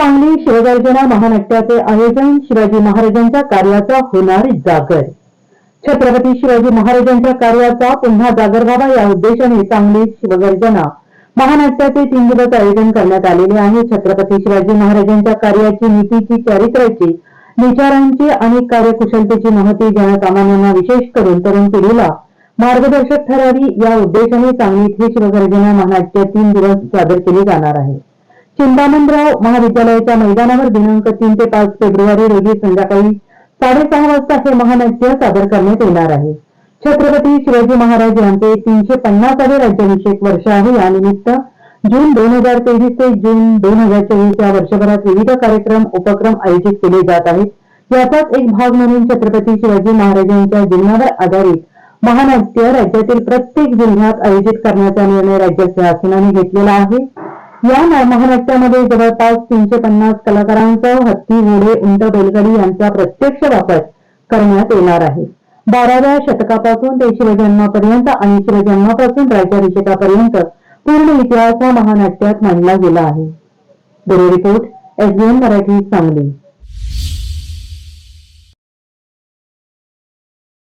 सांगली शिवगर्जना महानाट्याचे आयोजन शिवाजी महाराजांच्या कार्याचा होणार जागर. छत्रपती शिवाजी महाराजांच्या कार्याचा पुन्हा जागर व्हावा या उद्देशाने सांगली शिवगर्जना महानाट्याचे तीन दिवस आयोजन करण्यात आलेले आहे. छत्रपती शिवाजी महाराजांच्या कार्याची नीतीची चारित्र्याची विचारांची आणि कार्यकुशलतेची माहिती जनसामान्यांना विशेष करून तरुण पिढीला मार्गदर्शक ठरावी या उद्देशाने सांगली येथे शिवगर्जना महानाट्य तीन दिवस सादर केली जाणार आहे. चिंतामणराव महाविद्यालयाच्या मैदानावर दिनांक तीन ते पाच फेब्रुवारी रोजी संध्याकाळी साडेसहा वाजता हे महानाट्य सादर करण्यात येणार आहे. छत्रपती शिवाजी महाराज यांचे तीनशे पन्नासावे राज्याभिषेक वर्ष आहे. यानिमित्त जून दोन हजार तेवीस ते जून दोन हजार चोवीस या वर्षभरात विविध कार्यक्रम उपक्रम आयोजित केले जात आहेत. याचाच एक भाग म्हणून छत्रपती शिवाजी महाराजांच्या जीवनावर आधारित महानाट्य राज्यातील प्रत्येक जिल्ह्यात आयोजित करण्याचा निर्णय राज्य शासनाने घेतलेला आहे. या ना- महानाट्यामध्ये जवळपास तीनशे पन्नास कलाकारांसह हत्ती घोडे उंट बैलगाडी यांचा प्रत्यक्ष वापर करण्यात येणार आहे. बाराव्या शतकापासून ते शिवजन्मापर्यंत आणि शिवजन्मापासून राज्याभिषेकापर्यंत पूर्ण इतिहास हा महानाट्यात मांडला गेला आहे. Bureau report SBN Marathi Sangli.